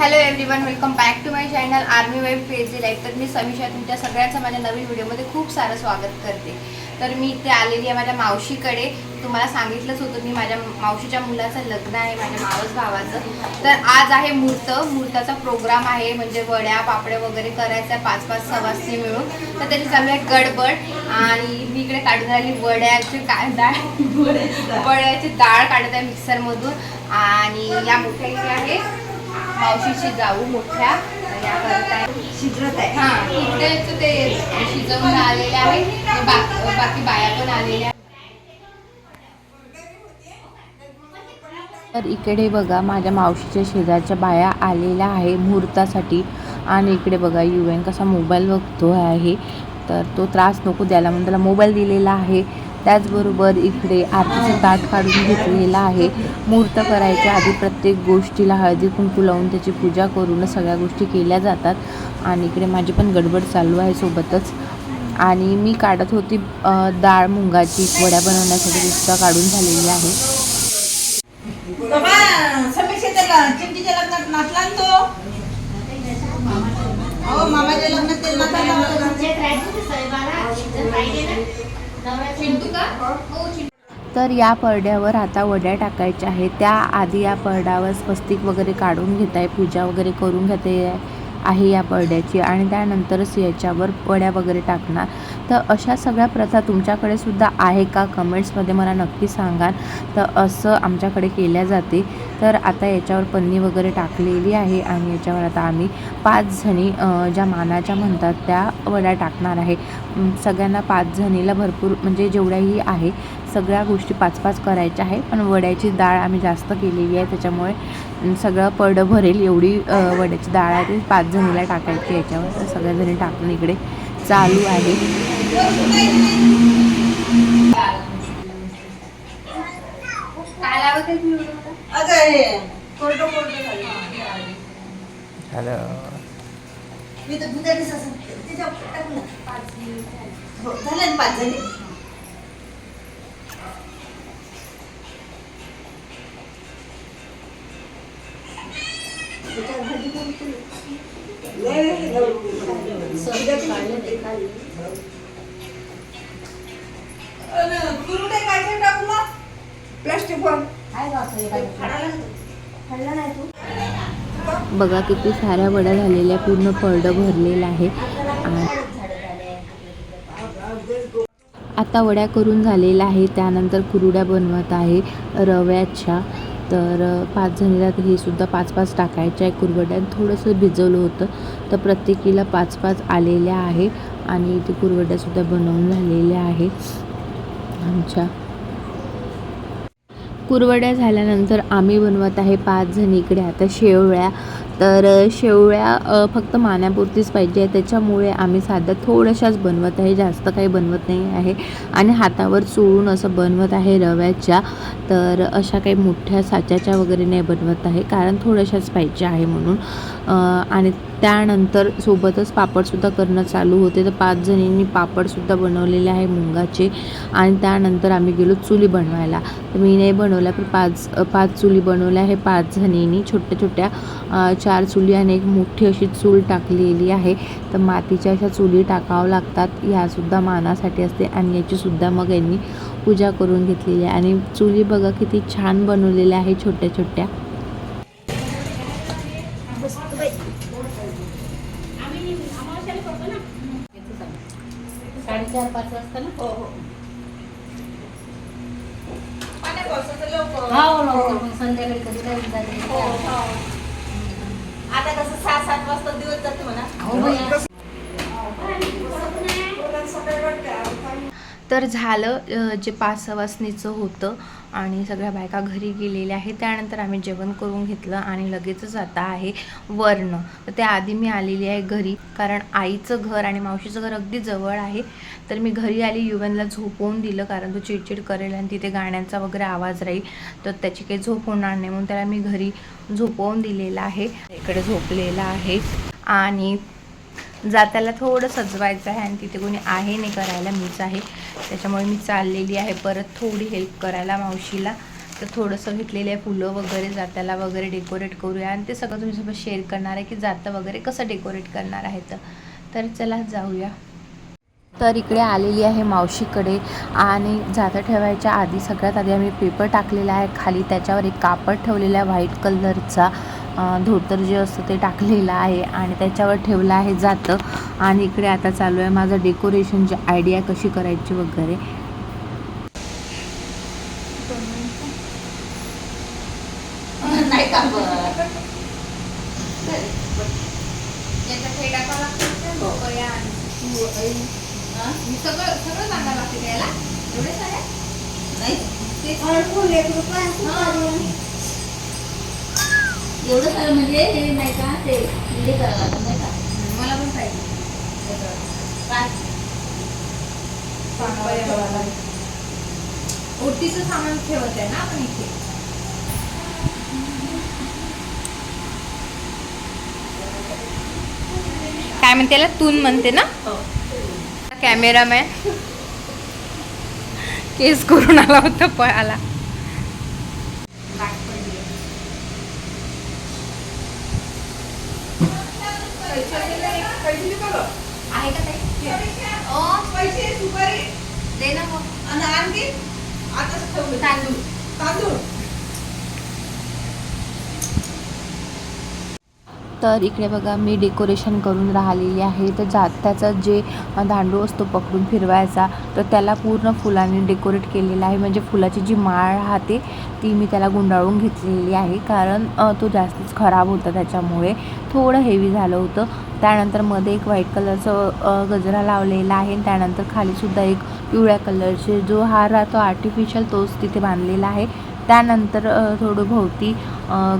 Hello everyone welcome back to my channel army wife crazy life तर मी समीषा तुमच्या सगळ्यांचं माझ्या नवीन व्हिडिओमध्ये खूप सारं स्वागत करते. तर मी इथे आलेली आहे माझ्या मावशीकडे. तुम्हाला सांगितलंच होतं मी माझ्या मावशीच्या मुलाचं लग्न आहे माझ्या मावस भावाचं. तर आज आहे मुहूर्त. मुहूर्ताचा प्रोग्राम आहे म्हणजे वड्या पापड्या वगैरे करायचा आहे पाच पाच सवासनी मिळून. तर त्याची चालू आहे गडबड. आणि मी इकडे काढून राहिली वड्याची काय डाळ. वड्याची डाळ. काढत आहे मिक्सरमधून आणि या मोठ्या इथे आहे मावशीची जाऊ मोठ्या. करत आहे शिजरत आहे. हा इकडेच ते शिजवून आलेले आहे. बाकी बाया पण आलेल्या आहेत. तर इकडे बघा माझ्या मावशीच्या शेजारच्या बाया आलेल्या आहे मुहूर्तासाठी. आणि इकडे बघा युएन कसा मोबाईल बघतो आहे. तर तो त्रास नको द्यायला म्हणून त्याला मोबाईल दिलेला आहे. त्याचबरोबर इकडे आरतीचं ताट काढून घेतलेलं आहे. मुहूर्त करायच्या आधी प्रत्येक गोष्टीला हळदी कुंकू लावून त्याची पूजा करून सगळ्या गोष्टी केल्या जातात. आणि इकडे माझी पण गडबड चालू आहे सोबतच. आणि मी काढत होती डाळ मुंगाची वड्या बनवण्यासाठी सुद्धा काढून झालेली आहे. हो मामाच्या लग्नात तर या परड्यावर आता वड्या टाकायच्या आहेत. त्या आधी या परड्यावर स्वस्तिक वगैरे काढून घेत आहे पूजा वगैरे करून घेते आहे या परड्याची आणि त्यानंतरच याच्यावर वड्या वगैरे टाकणार. तर अशा सगळ्या प्रथा तुमच्याकडे सुद्धा आहे का? कमेंट्समध्ये मला नक्की सांगाल. तर असं आमच्याकडे केल्या जाते. तर आता याच्यावर पन्नी वगैरे टाकलेली आहे आणि याच्यावर आता आम्ही पाच जणी ज्या मानाच्या म्हणतात त्या वड्या टाकणार आहे. सगळ्यांना पाच जणीला भरपूर म्हणजे जेवढ्याही आहे सगळ्या गोष्टी पाच पाच करायच्या आहे पण वड्याची डाळ आम्ही जास्त केलेली आहे. त्याच्यामुळे सगळं पडं भरेल एवढी वड्याची डाळ आहे. ती पाच जणीला टाकायची याच्यावर. तर सगळ्या जणी टाकून इकडे चालू आहे. हे. हॅलो. मी तर हो झालं पाच जणी बघा किती साऱ्या वड्या झालेल्या पूर्ण पडड भरलेलं आहे. आता वड्या करून झालेल्या आहे त्यानंतर कुरुड्या बनवत आहे रव्याच्या. तर पाच जणीला तर हे सुद्धा पाच पाच टाकायच्या आहे कुरवड्यात थोडंसं भिजवलं होतं. तर प्रत्येकीला पाच पाच आलेल्या आहे आणि इथे कुरवड्यासुद्धा बनवून झालेल्या आहे आमच्या. कुरवड्या झाल्यानंतर आम्ही बनवत आहे पाच जण इकडे. आता शेवळ्या तर शेवळ्या फक्त मान्यापुरतीच पाहिजे. त्याच्यामुळे आम्ही साध्या थोड्याशाच बनवत आहे. जास्त काही बनवत नाही आहे. आणि हातावर चोळून असं बनवत आहे रव्याच्या. तर अशा काही मोठ्या साच्याच्या वगैरे नाही बनवत आहे. कारण थोड्याशाच पाहिजे आहे म्हणून. आणि त्यानंतर सोबतच पापडसुद्धा करणं चालू होते. तर पाच जणींनी पापडसुद्धा बनवलेले आहे मुंगाचे. आणि त्यानंतर आम्ही गेलो चुली बनवायला. तर मी नाही बनवल्या पण पाच पाच चुली बनवल्या आहे. पाच जणींनी छोट्या छोट्या चार चुली आणि एक मोठी अशी चूल टाकलेली आहे. तर मातीच्या अशा चुली टाकावं लागतात. ह्यासुद्धा मानासाठी असते आणि याचीसुद्धा मग यांनी पूजा करून घेतलेली आहे. आणि चुली बघा किती छान बनवलेल्या आहे छोट्या छोट्या. साडेचार पाच वाजता ना? हो हो. हो संध्याकाळी कधी. आता कसं सहा सात वाजता दिवस जाते म्हणा हो बाई. सकाळी वाटतं तर झालं जे पाच सवासनीचं होतं आणि सगळ्या बायका घरी गेलेल्या आहेत. त्यानंतर आम्ही जेवण करून घेतलं आणि लगेचच आता आहे वर्ण. तर त्याआधी मी आलेली आहे घरी कारण आईचं घर आणि मावशीचं घर अगदी जवळ आहे. तर मी घरी आली युवनला झोपवून दिलं कारण तो चिडचिड करेल आणि तिथे गाण्यांचा वगैरे आवाज राहील. तर त्याची काही झोप होणार नाही म्हणून त्याला मी घरी झोपवून दिलेलं आहे. इकडे झोपलेला आहे आणि जात्याला थोडं सजवायचं आहे आणि तिथे कोणी आहे नाही करायला मीच आहे. त्याच्यामुळे मी चाललेली आहे. परत थोडी हेल्प करायला मावशीला. तर थोडंसं घेतलेलं आहे फुलं वगैरे जात्याला वगैरे डेकोरेट करूया. आणि ते सगळं तुमच्यासोबत शेअर करणार आहे की जातं वगैरे कसं डेकोरेट करणार आहे तर. तर चला जाऊया. तर इकडे आलेली आहे मावशीकडे. आणि जातं ठेवायच्या आधी सगळ्यात आधी आम्ही पेपर टाकलेला आहे. खाली त्याच्यावर एक कापड ठेवलेला आहे व्हाईट कलरचा धोतर जे असतं ते टाकलेलं आहे आणि त्याच्यावर ठेवलं आहे जातं. आणि इकडे आता चालू आहे माझं डेकोरेशनची आयडिया कशी करायची वगैरे. नाही एवढे सारे म्हणजे हे नाही का ते हे करावं लागतं नाही का? मला पण पाहिजे. काय ओटीचं सामान ठेवत आहे ना आपण इथे. काय म्हणते याला? तून म्हणते ना? हो. कॅमेरामॅन. केस करून आला होता पळाला. का ताई? दे ना मग. आणि आणखी? आता ठेवलं. तांदूळ. तांदूळ. तर इकडे बघा मी डेकोरेशन करून राहिलेली आहे. तर जात्याचा जे दांडू असतो पकडून फिरवायचा तर त्याला पूर्ण फुलांनी डेकोरेट केलेलं आहे. म्हणजे फुलाची जी माळ राहते ती मी त्याला गुंडाळून घेतलेली आहे. कारण तो जास्तच खराब होता त्याच्यामुळे. थोडं हेवी झालं होतं. त्यानंतरमध्ये एक व्हाईट कलरचं गजरा लावलेला आहे. त्यानंतर खालीसुद्धा एक पिवळ्या कलरचे जो हार राहतो आर्टिफिशियल तोच तिथे बांधलेला आहे. त्यानंतर थोडं भोवती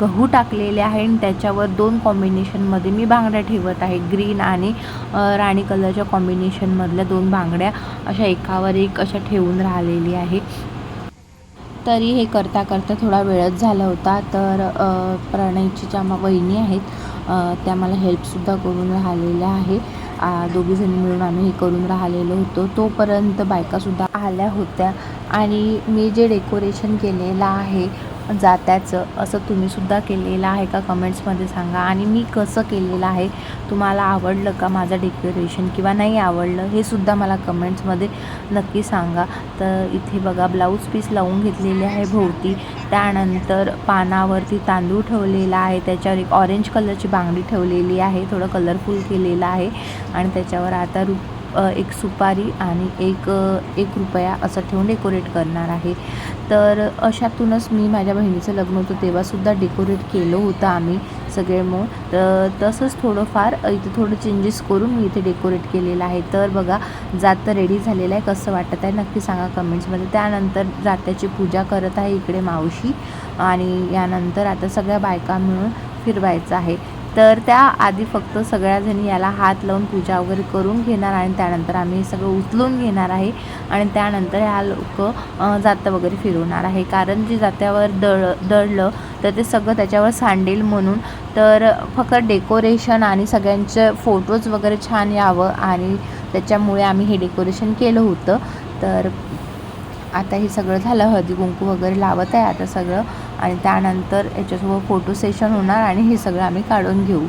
गहू टाकलेले आहे आणि त्याच्यावर दोन कॉम्बिनेशनमध्ये मी बांगड्या ठेवत आहे. ग्रीन आणि राणी कलरच्या कॉम्बिनेशनमधल्या दोन बांगड्या अशा एकावर एक अशा ठेवून राहिलेली आहे. तरी हे करता करता थोडा वेळच झाला होता. तर प्रणयची ज्या वहिनी आहेत त्या मला हेल्पसुद्धा करून राहिलेल्या आहे दोघीजणी मिळून आम्ही हे करून राहिलेलो होतो. तोपर्यंत बायकासुद्धा आल्या होत्या. आणि मी जे डेकोरेशन केलेलं आहे जात्याचं असं तुम्हीसुद्धा केलेलं आहे का? कमेंट्समध्ये सांगा. आणि मी कसं केलेलं आहे? तुम्हाला आवडलं का माझं डेकोरेशन किंवा नाही आवडलं? हे सुद्धा मला कमेंट्समध्ये नक्की सांगा. तर इथे बघा ब्लाऊज पीस लावून घेतलेले आहे भोवती. त्यानंतर पानावरती तांदूळ ठेवलेला आहे. त्याच्यावर एक ऑरेंज कलरची बांगडी ठेवलेली आहे. थोडं कलरफुल केलेलं आहे. आणि त्याच्यावर आता रु एक सुपारी आणि एक एक रुपया असं ठेवून डेकोरेट करणार आहे. तर अशातूनच मी माझ्या बहिणीचं लग्न होतं तेव्हासुद्धा डेकोरेट केलं होतं आम्ही सगळे मग तर तसंच थोडंफार इथे थोडं चेंजेस करून मी इथे डेकोरेट केलेलं आहे. तर बघा जातं रेडी झालेलं आहे कसं वाटत आहे नक्की सांगा कमेंट्समध्ये त्यानंतर जात्याची पूजा करत आहे इकडे मावशी आणि यानंतर आता सगळ्या बायका मिळून फिरवायचं आहे. तर त्या आधी फक्त सगळ्याजणी याला हात लावून पूजा वगैरे करून घेणार आणि त्यानंतर आम्ही सगळं उचलून घेणार आहे. आणि त्यानंतर ह्या लोक जातं वगैरे फिरवणार आहे. कारण जे जात्यावर दळ दळलं तर ते सगळं त्याच्यावर सांडेल म्हणून. तर फक्त डेकोरेशन आणि सगळ्यांचे फोटोज वगैरे छान यावं आणि त्याच्यामुळे आम्ही हे डेकोरेशन केलं होतं. तर आता हे सगळं झालं. हळदी कुंकू वगैरे लावत आहे आता सगळं. आणि त्यानंतर याच्यासोबत फोटो सेशन होणार आणि हे सगळं आम्ही काढून घेऊ.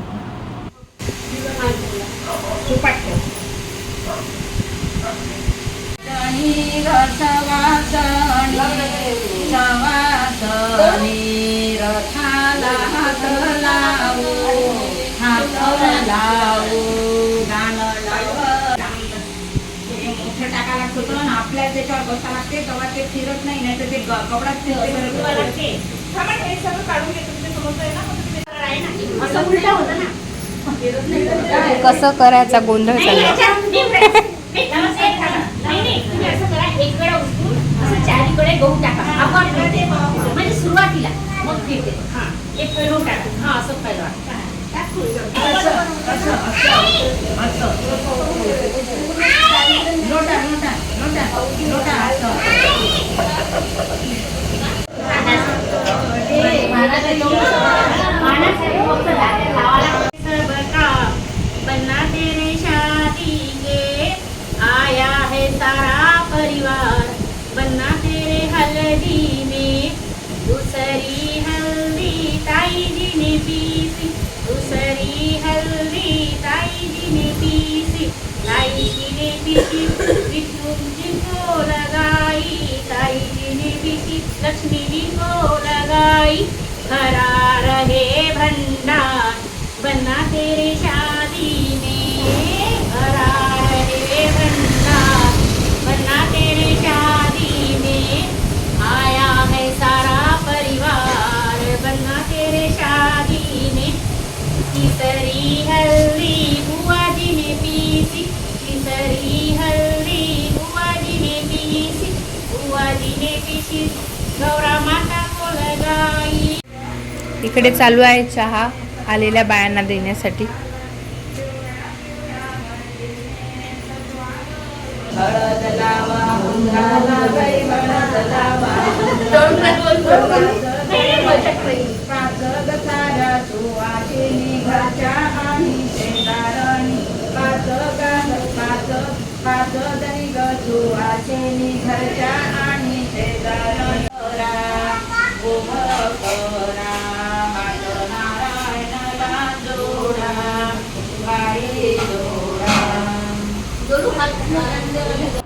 लावू. बसा लागते तेव्हा ते फिरत नाही नाही तर ते ग- कपड्यात फिरते. लागते. हे सगळं काढून घेतो तुमच्यासमोर आहे ना? मग तुम्ही ते आहे ना. असं उलटा होतं ना? फिरत नाही. तर ते- कसं करायचा गोंधळ चालला. म्हणजे सुरुवातीला. मग फिरते. हा, एक टाका. हा, असं पहिलं. वाटतं. असं, असं, असं, लक्ष्मी जी को लगाई हरा रहे भंडार बना तेरे शाह इकडे चालू आहे चहा आलेल्या बायांना देण्यासाठी.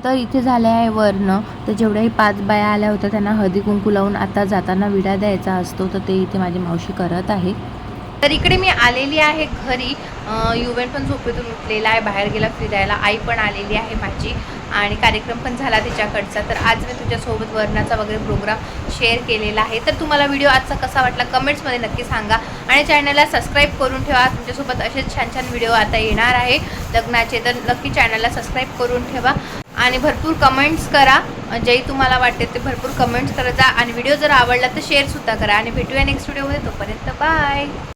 तर इथे झाले आहे वर्ण. तर जेवढ्याही पाच बाया आल्या होत्या त्यांना हळदी कुंकू लावून आता जाताना विडा द्यायचा असतो. तर ते इथे माझी मावशी करत आहे. तर इकडे मी आलेली आहे घरी. युवेन पण झोपेतून उठलेला आहे बाहेर गेला फिरायला. आई पण आलेली आहे माझी. आणि कार्यक्रम पण झाला तिच्याकडचा. तर आज मी तुझ्यासोबत वर्णाचा वगैरे प्रोग्राम शेअर केलेला आहे. तर तुम्हाला व्हिडिओ आजचा कसा वाटला कमेंट्समध्ये नक्की सांगा. आणि चॅनलला सबस्क्राईब करून ठेवा. तुमच्यासोबत असेच छान छान व्हिडिओ आता येणार आहे. लग्नाचे. तर नक्की चॅनलला सबस्क्राईब करून ठेवा. आणि भरपूर कमेंट्स करा. जेही तुम्हाला वाटते ते भरपूर कमेंट्स करत जा. आणि व्हिडिओ जर आवडला तर शेअरसुद्धा करा. आणि भेटूया नेक्स्ट व्हिडिओमध्ये तोपर्यंत बाय